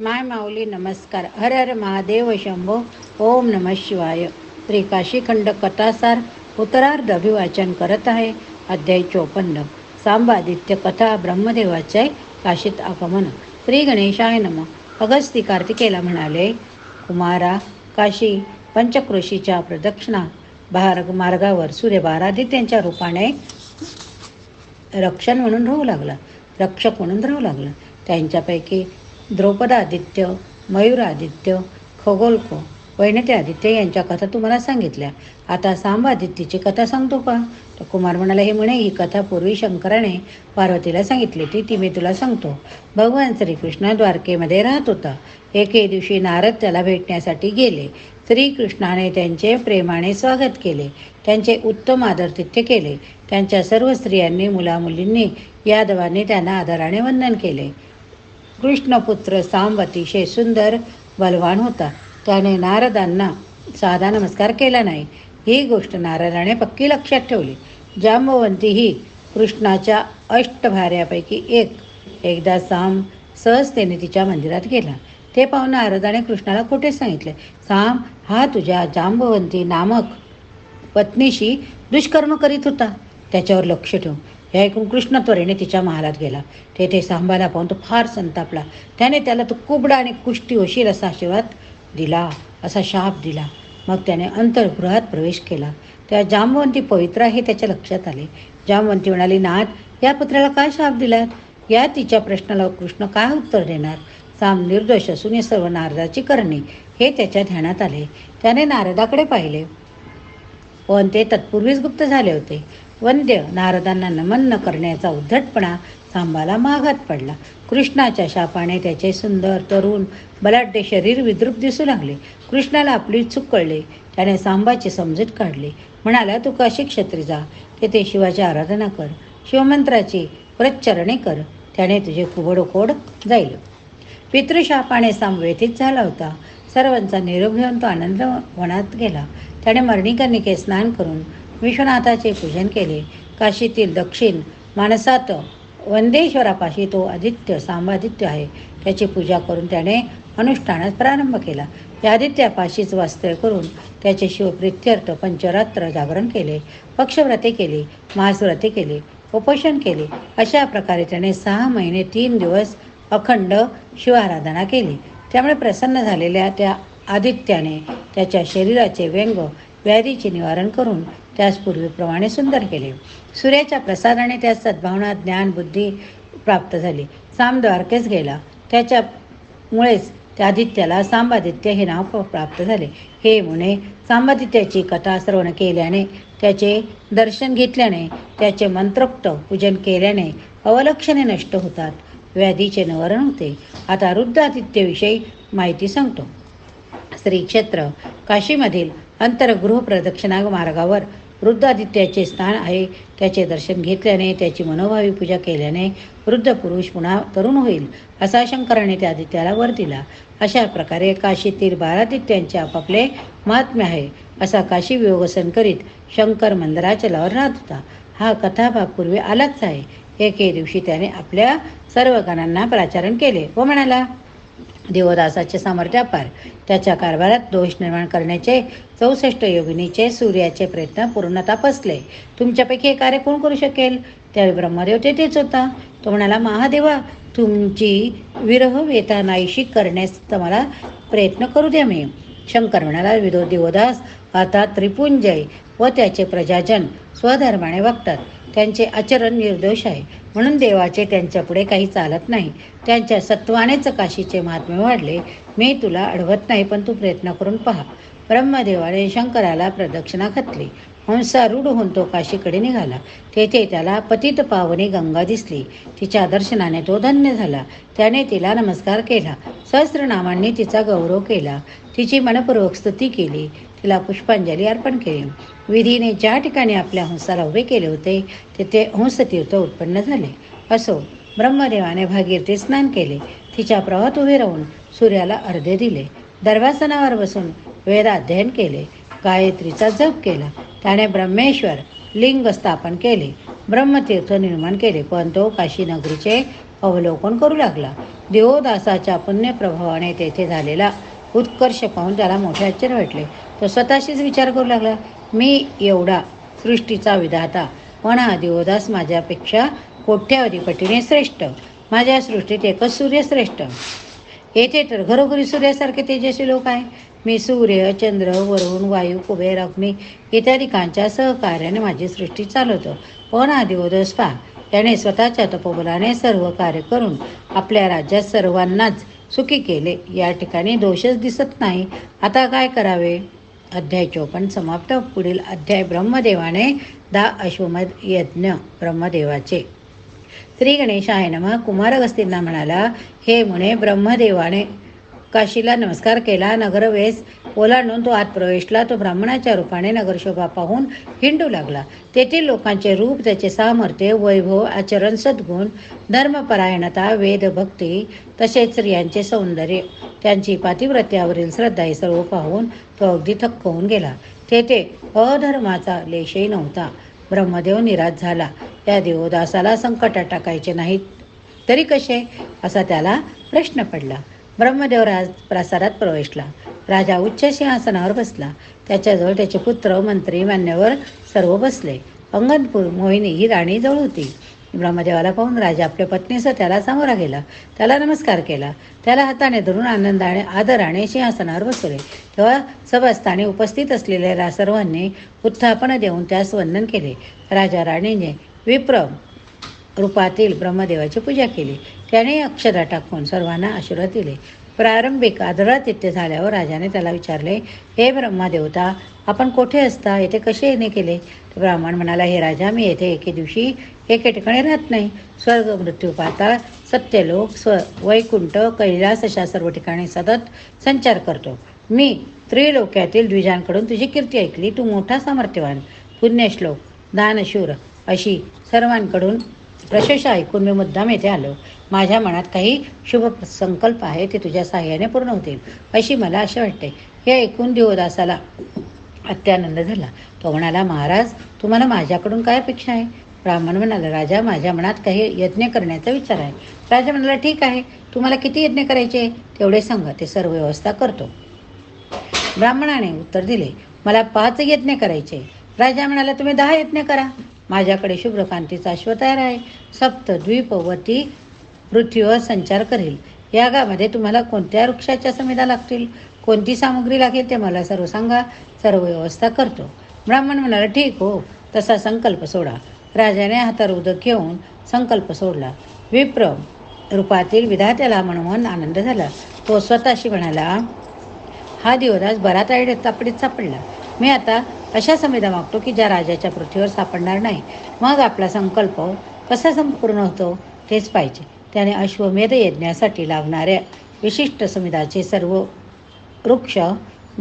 माय माऊली नमस्कार. हर हर महादेव शंभो. ओम नम शिवाय. श्री काशीखंड कथासार उत्तरार्ध अभिवाचन करत आहे अध्याय चोपन्न. सांबादित्य कथा ब्रह्मदेवाचे काशीत आगमन. श्री गणेशाय नम. अगस्ती कार्तिकेला म्हणाले कुमारा काशी पंचक्रोशीच्या प्रदक्षिणा भार मार्गावर सूर्य बारादित्यांच्या रूपाने रक्षण म्हणून राहू लागला. रक्षक म्हणून राहू लागला. त्यांच्यापैकी द्रौपदादित्य मयूरादित्य खगोलको वैनते आदित्य यांच्या कथा तुम्हाला सांगितल्या. आता सांबादित्यची कथा सांगतो का? तर कुमार म्हणाला हे म्हणे ही कथा पूर्वी शंकराने पार्वतीला सांगितली ती ती मी तुला सांगतो. भगवान श्रीकृष्ण द्वारकेमध्ये राहत होता. एके दिवशी नारद त्याला भेटण्यासाठी गेले. श्रीकृष्णाने त्यांचे प्रेमाने स्वागत केले. त्यांचे उत्तम आदरतिथ्य केले. त्यांच्या सर्व स्त्रियांनी मुलामुलींनी यादवांनी त्यांना आदराने वंदन केले. कृष्णपुत्र सांब अतिशय सुंदर बलवान होता. त्याने नारदांना साधा नमस्कार केला नाही. ही गोष्ट नारदाने पक्की लक्षात ठेवली. जांबवंती ही कृष्णाच्या अष्टभार्यापैकी एक. एकदा साम सहजतेने तिच्या मंदिरात गेला. ते पाहून नारदाने कृष्णाला खोटे सांगितले. साम हा तुझ्या जांबवंती नामक पत्नीशी दुष्कर्म करीत होता. त्याच्यावर लक्ष ठेवून हे ऐकून कृष्ण त्वरेने तिच्या महालात गेला. तेथे सांबाला पाहून तो फार संतापला. त्याने त्याला तो कुबडा आणि कुष्टी होशील असा आशीर्वाद दिला असा शाप दिला. मग त्याने अंतर्गृहात प्रवेश केला. त्या जामवंती पवित्र हे त्याच्या लक्षात आले. जामवंती म्हणाली नाथ या पुत्राला काय शाप दिलात? या तिच्या प्रश्नाला कृष्ण काय उत्तर देणार? साम निर्दोष असून हे सर्व नारदाची करणे. हे त्याच्या ध्यानात आले. त्याने नारदाकडे पाहिले. पण ते तत्पूर्वीच गुप्त झाले होते. वंद्य नारदांना नमन न करण्याचा उद्धटपणा सांबाला मागात पडला. कृष्णाच्या शापाने त्याचे सुंदर तरुण बलाढ्य शरीर विद्रूप दिसू लागले. कृष्णाला आपली चूक कळली. त्याने सांबाची समजूत काढली. म्हणाला तू काशी क्षत्री जा. तेथे शिवाची आराधना कर. शिवमंत्राची प्रच्चरणे कर. त्याने तुझे कुबडोकोड जाईल. पितृशापाने सांब व्यथित झाला होता. सर्वांचा निरोप घेऊन तो आनंद वनात गेला. त्याने मरणिकर्णिके स्नान करून विश्वनाथाचे पूजन केले. काशीतील दक्षिण माणसात वंदेश्वरापाशी तो आदित्य सांबादित्य आहे. त्याची पूजा करून त्याने अनुष्ठानास प्रारंभ केला. या आदित्यापाशीच वास्तव्य करून त्याचे शिवप्रित्यर्थ पंचरात्र जागरण केले. पक्षव्रते केली महासव्रते केले उपोषण केले. अशा प्रकारे त्याने सहा महिने तीन दिवस अखंड शिवाराधना केली. त्यामुळे प्रसन्न झालेल्या त्या आदित्याने त्याच्या शरीराचे व्यंग व्याधीचे निवारण करून त्यास पूर्वीप्रमाणे सुंदर केले. सूर्याच्या प्रसादाने त्यास सद्भावना ज्ञान बुद्धी प्राप्त झाली. साम द्वारकेस गेला. त्याच्यामुळेच त्या आदित्याला सांबादित्य हे नाव प्राप्त झाले. हे मुने सांबादित्याची कथा श्रवण केल्याने त्याचे दर्शन घेतल्याने त्याचे मंत्रोक्त पूजन केल्याने अवलक्षणे नष्ट होतात. व्याधीचे निवारण होते. आता रुद्रादित्यविषयी माहिती सांगतो. श्री क्षेत्र काशीमधील अंतरगृह प्रदक्षिणा मार्गावर वृद्धादित्याचे स्थान आहे. त्याचे दर्शन घेतल्याने त्याची मनोभावी पूजा केल्याने वृद्ध पुरुष पुन्हा तरुण होईल असा शंकराने त्या आदित्याला वर दिला. अशा प्रकारे काशीतील बारादित्यांचे आपापले महात्म्य आहे असा काशी वियोगसन करीत शंकर मंदिराच्या लावर राहत होता. हा कथाभाग पूर्वी आलाच आहे. एके दिवशी त्याने आपल्या सर्व गणांना प्राचारण केले. व म्हणाला देवदासाचे सामर्थ्यापार त्याच्या कारभारात दोष निर्माण करण्याचे चौसष्ट योगिनीचे सूर्याचे प्रयत्न पूर्णता पसले. तुमच्यापैकी हे कार्य कोण करू शकेल? त्यावेळी ब्रह्मदेव तेथेच होता. तो म्हणाला महादेवा तुमची विरह वेता नाहीशी करण्यास मला प्रयत्न करू द्या मी. शंकर म्हणाला विदो देवदास आता त्रिपुंजय व त्याचे प्रजाजन स्वधर्माने वागतात. त्यांचे आचरण निर्दोष आहे. म्हणून देवाचे त्यांच्यापुढे काही चालत नाही. त्यांच्या सत्वानेच काशीचे महात्म्य वाढले. मी तुला अडवत नाही पण तू प्रयत्न करून पहा. ब्रह्मदेवाने शंकराला प्रदक्षिणा घातली. हंसारूढ होऊन तो काशीकडे निघाला. तेथे त्याला पतित पावनी गंगा दिसली. तिच्या दर्शनाने तो धन्य झाला. त्याने तिला नमस्कार केला. सहस्रनामांनी तिचा गौरव केला. तिची मनपूर्वक स्तुती केली. तिला पुष्पांजली अर्पण केली. विधीने ज्या ठिकाणी आपल्या हंसाला उभे केले होते तेथे हंसतीर्थ उत्पन्न झाले. असो ब्रह्मदेवाने भागीरथी स्नान केले. तिच्या प्रवाहात उभे राहून सूर्याला अर्धे दिले. दर्वासनावर बसून वेदाध्ययन केले. गायत्रीचा जप केला. त्याने ब्रह्मेश्वर लिंग स्थापन केले. ब्रह्मतीर्थ निर्माण केले पण तो काशी नगरीचे अवलोकन करू लागला. देवदासाच्या पुण्यप्रभावाने तेथे झालेला उत्कर्ष पाहून त्याला मोठे आश्चर्य वाटले. तो स्वतःशीच विचार करू लागला मी एवढा सृष्टीचा विधाता. पण हा माझ्यापेक्षा कोट्यावधी पटीने श्रेष्ठ. माझ्या सृष्टीत एकच सूर्य श्रेष्ठ येथे तर घरोघरी सूर्यासारखे तेजस्वी लोक आहे. मी सूर्य चंद्र वरुण वायू कुबेर अग्नी इत्यादिकांच्या सहकार्याने माझी सृष्टी चालवतो. पण हा पा त्याने स्वतःच्या तपोबलाने सर्व कार्य करून आपल्या राज्यात सर्वांनाच सुखी केले. या ठिकाणी दोषच दिसत नाही. आता काय करावे? अध्याय चोपन्न समाप्त. पुढील अध्याय ब्रह्मदेवाने दा अश्वमेध यज्ञ ब्रह्मदेवाचे. श्री गणेशाय नम. कुमारगस्तींना म्हणाला हे मुने ब्रह्मदेवाने काशीला नमस्कार केला. नगरवेस ओलांडून तो आत प्रवेशला. तो ब्राह्मणाच्या रूपाने नगरशोभा पाहून हिंडू लागला. तेथील लोकांचे रूप त्याचे सामर्थ्य वैभव आचरण सद्गुण धर्मपरायणता वेदभक्ती तसेच स्त्रियांचे सौंदर्य त्यांची पातिव्रत्यावरील श्रद्धा हे सर्व पाहून तो अगदी थक्क होऊन गेला. तेथे अधर्माचा लेशही नव्हता. ब्रह्मदेव निराश झाला. त्या देवदासाला संकटात टाकायचे नाहीत. तरी कसे? असा त्याला प्रश्न पडला. ब्रह्मदेव राज प्रासादात प्रवेशला. राजा उच्च सिंहासनावर बसला. त्याच्याजवळ त्याचे पुत्र मंत्री मान्यवर सर्व बसले. अंगणपूर मोहिनी ही राणी जवळ होती. ब्रह्मदेवाला पाहून राजा आपल्या पत्नीसह त्याला सामोरा गेला. त्याला नमस्कार केला. त्याला हाताने धरून आनंदाने आदराने सिंहासनावर बसवले. तेव्हा सभास्थानी उपस्थित असलेल्या सर्वांनी उत्थापन देऊन त्यास वंदन केले. राजा राणीने विप्र रूपातील ब्रह्मदेवाची पूजा केली. त्याने अक्षरा टाकून सर्वांना आशीर्वाद दिले. प्रारंभिक आदरातिथ्य झाल्यावर राजाने त्याला विचारले हे ब्रह्मादेवता आपण कोठे असता? येथे कसे येणे केले? तर ब्राह्मण म्हणाला हे राजा मी येथे एके दिवशी एके ठिकाणी राहत नाही. स्वर्ग मृत्यू पाहता सत्यलोक स्व वैकुंठ कैलास अशा सर्व ठिकाणी सतत संचार करतो. मी त्रिलोक्यातील द्विजांकडून तुझी कीर्ती ऐकली. तू मोठा सामर्थ्यवान पुण्यश्लोक दानशूर अशी सर्वांकडून प्रशंसा ऐकून मी मुद्दाम येथे आलो. माझ्या मनात काही शुभ संकल्प आहे ते तुझ्या सहाय्याने पूर्ण होतील. अशी मला असे वाटते. हे ऐकून देवदासाला अत्यानंद झाला. तो म्हणाला महाराज तुम्हाला माझ्याकडून काय अपेक्षा आहे? ब्राह्मण म्हणाला राजा माझ्या मनात काही यज्ञ करण्याचा विचार आहे. राजा म्हणाला ठीक आहे. तुम्हाला किती यज्ञ करायचे तेवढे सांगा. ते सर्व व्यवस्था करतो. ब्राह्मणाने उत्तर दिले मला पाच यज्ञ करायचे राजा म्हणाला तुम्ही दहा यज्ञ करा. माझ्याकडे शुभ्रकांतीचा अश्व तयार आहे. सप्त द्वीपवती पृथ्वीवर संचार करेल. या गावामध्ये तुम्हाला कोणत्या वृक्षाच्या समिधा लागतील? कोणती सामग्री लागेल ते मला सर्व सांगा. सर्व व्यवस्था करतो. ब्राह्मण म्हणाला ठीक हो. तसा संकल्प सोडा. राजाने हातावर उदक घेऊन संकल्प सोडला. विप्र रूपातील विधात्याला म्हणून आनंद झाला. तो स्वतःशी म्हणाला हा दिवदास बराच आयड तापडीत सापडला. मी आता अशा समिधा मागतो की ज्या राजाच्या पृथ्वीवर सापडणार नाही. मग आपला संकल्प कसा संपूर्ण होतो? तेच पाहिजे. त्याने अश्वमेध यज्ञासाठी लागणाऱ्या विशिष्ट समिधाचे सर्व वृक्ष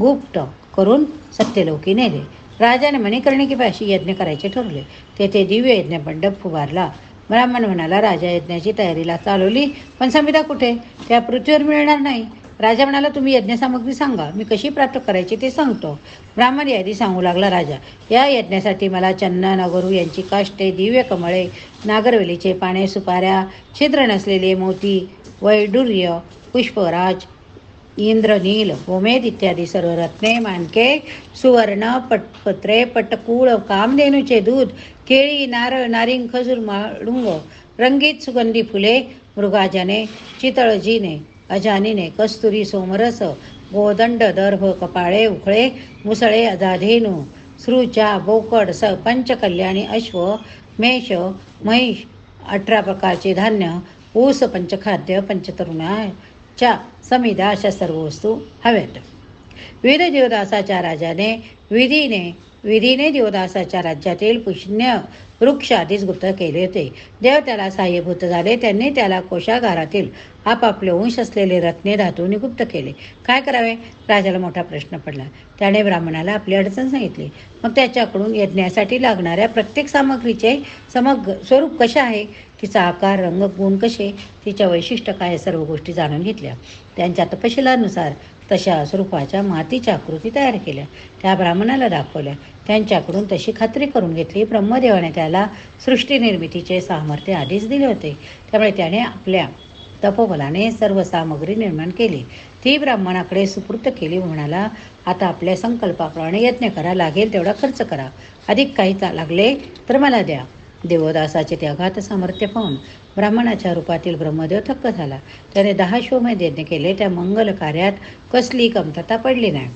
गुप्त करून सत्यलोकी नेले. राजाने मणिकर्णिकेपाशी यज्ञ करायचे ठरले तेथे दिव्य यज्ञ मंडप फुबारला. ब्राह्मण म्हणाला राजा यज्ञाची तयारीला चालवली पण संविधा कुठे? त्या पृथ्वीवर मिळणार नाही. राजा म्हणाला तुम्ही यज्ञसामग्री सांगा. मी कशी प्राप्त करायची ते सांगतो. ब्राह्मण यादी सांगू लागला राजा. या यज्ञासाठी मला चंदन अगरू यांची काष्टे दिव्य कमळे नागरवेलीचे पाने सुपाऱ्या छिद्र नसलेले मोती वैडूर्य पुष्पराज इंद्रनील गोमेद इत्यादी सर्व रत्ने मानके सुवर्ण पटपत्रे पटकूळ कामधेनूचे दूध केळी नारळ नारिंग खजूर माडुंग रंगीत सुगंधी फुले मृगाजने चितळजीने अजानीने कस्तुरी सोमरस गोदंड दर्भ कपाळे उखळे मुसळे अजाधेनू श्रुचा बोकड स पंचकल्याणी अश्व मेष महिष अठरा प्रकारचे धान्य ऊस पंचखाद्य पंचतरुणाच्या समिदा अशा सर्व वस्तू हव्यात वीर देवदासाच्या राजाने विधीने विधीने देवदासाच्या राज्यातील पुष्ण्य वृक्ष आधीच गुप्त केले होते. देव त्याला सहाय्यभूत झाले त्यांनी त्याला कोशागारातील आपापले वंश असलेले रत्ने धातूने गुप्त केले. काय करावे? राजाला मोठा प्रश्न पडला. त्याने ब्राह्मणाला आपली अडचण सांगितली. मग त्याच्याकडून यज्ञासाठी लागणाऱ्या प्रत्येक सामग्रीचे समग स्वरूप कसे आहे? तिचा आकार रंग गुण कसे? तिच्या वैशिष्ट्य काय? सर्व गोष्टी जाणून घेतल्या. त्यांच्या तपशिलानुसार तशा स्वरूपाच्या मातीच्या आकृती तयार केल्या. त्या ब्राह्मणाला दाखवल्या. त्यांच्याकडून तशी खात्री करून घेतली. ब्रह्मदेवाने त्याला सृष्टीनिर्मितीचे सामर्थ्य आधीच दिले होते. त्यामुळे त्याने आपल्या तपोबलाने सर्व सामग्री निर्माण केली. ती ब्राह्मणाकडे सुपूर्त केली. म्हणाला आता आपल्या संकल्पाप्रमाणे यत्न करा. लागेल तेवढा खर्च करा. अधिक काही चा- लागले तर मला द्या. देवदासाचे ते अघात सामर्थ्य पाहून ब्राह्मणाच्या रूपातील ब्रह्मदेव थक्क झाला. त्याने दहा शोमय यज्ञ केले. त्या मंगल कार्यात कसली कमतरता पडली नाही.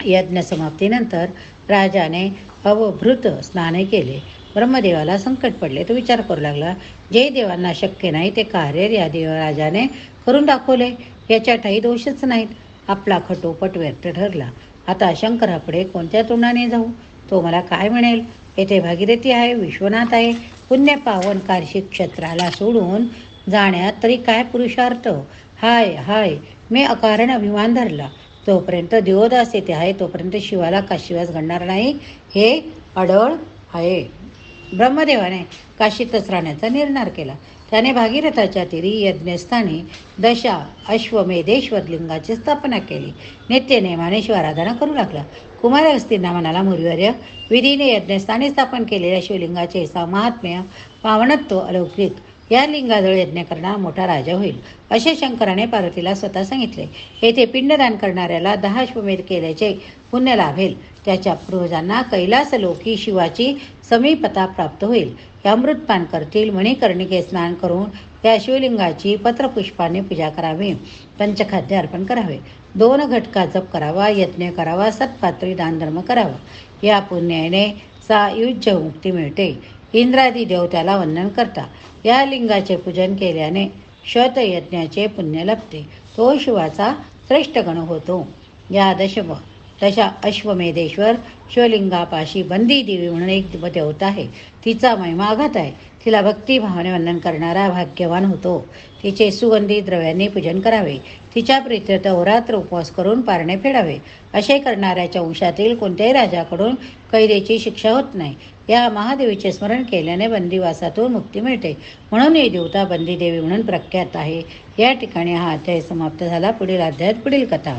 यज्ञ समाप्तीनंतर राजाने अवभृत स्नान केले. ब्रह्मदेवाला संकट पडले. तो विचार करू लागला जे देवांना शक्य नाही ते कार्य या देवराजाने करून दाखवले. याच्यातही दोषच नाहीत. आपला खटोपट व्यर्थ ठरला. आता शंकरापुढे कोणत्या तोंडाने जाऊ? तो मला काय म्हणेल? येथे भागीरथी आहे विश्वनाथ आहे. पुण्य पावन कारशी क्षेत्राला सोडून जाण्यात तरी काय पुरुषार्थ? हाय हाय. मी अकारण अभिमान धरला. जोपर्यंत देवदास येथे आहे तोपर्यंत शिवाला काशीवास घडणार नाही. हे अडळ आहे. ब्रह्मदेवाने काशीतच राहण्याचा निर्णय केला. त्याने भागीरथाच्या तीरी यज्ञस्थानी दशा अश्वमेधेश्वर लिंगाची स्थापना केली. नित्य नेमाने शिवाराधना करू लागला. कुमारहस्तींना मनाला म्हणाला विधीने यज्ञस्थानी स्थापन केलेल्या शिवलिंगाचे सा महात्म्य पावनत्व अलौकिक. या लिंगाजवळ यज्ञ करणारा मोठा राजा होईल असे शंकराने पार्वतीला स्वतः सांगितले. येथे पिंडदान करणाऱ्याला दहा अश्वमेध केल्याचे पुण्य लाभेल. त्याच्या पूर्वजांना कैलास लोकी शिवाची समीपता प्राप्त होईल. हे अमृतपान करतील मणिकर्णिके स्नान करून त्या शिवलिंगाची पत्रपुष्पाने पूजा करावी. पंचखाद्य अर्पण करावे. दोन घटका जप करावा यज्ञ करावा सत्पात्री दानधर्म करावा. या पुण्याने सा युज्य मुक्ती मिळते. इंद्रादी देव त्याला वंदन करता. या लिंगाचे पूजन केल्याने शतयज्ञाचे पुण्य लभते. तो शिवाचा श्रेष्ठ गण होतो. या दशम तशा अश्वमेधेश्वर शिवलिंगापाशी बंदी देवी म्हणून एक देवता आहे. तिचा महिमा आघात आहे. तिला भक्तिभावाने वंदन करणारा भाग्यवान होतो. तिचे सुगंधी द्रव्यांनी पूजन करावे. तिच्या प्रीत्यर्थ होरात्र उपवास करून पारणे फेडावे. असे करणाऱ्याच्या वंशातील कोणत्याही राजाकडून कैदेची शिक्षा होत नाही. या महादेवीचे स्मरण केल्याने बंदिवासातून मुक्ती मिळते. म्हणून ही देवता बंदीदेवी म्हणून प्रख्यात आहे. या ठिकाणी हा अध्याय समाप्त झाला. पुढील अध्यायात पुढील कथा.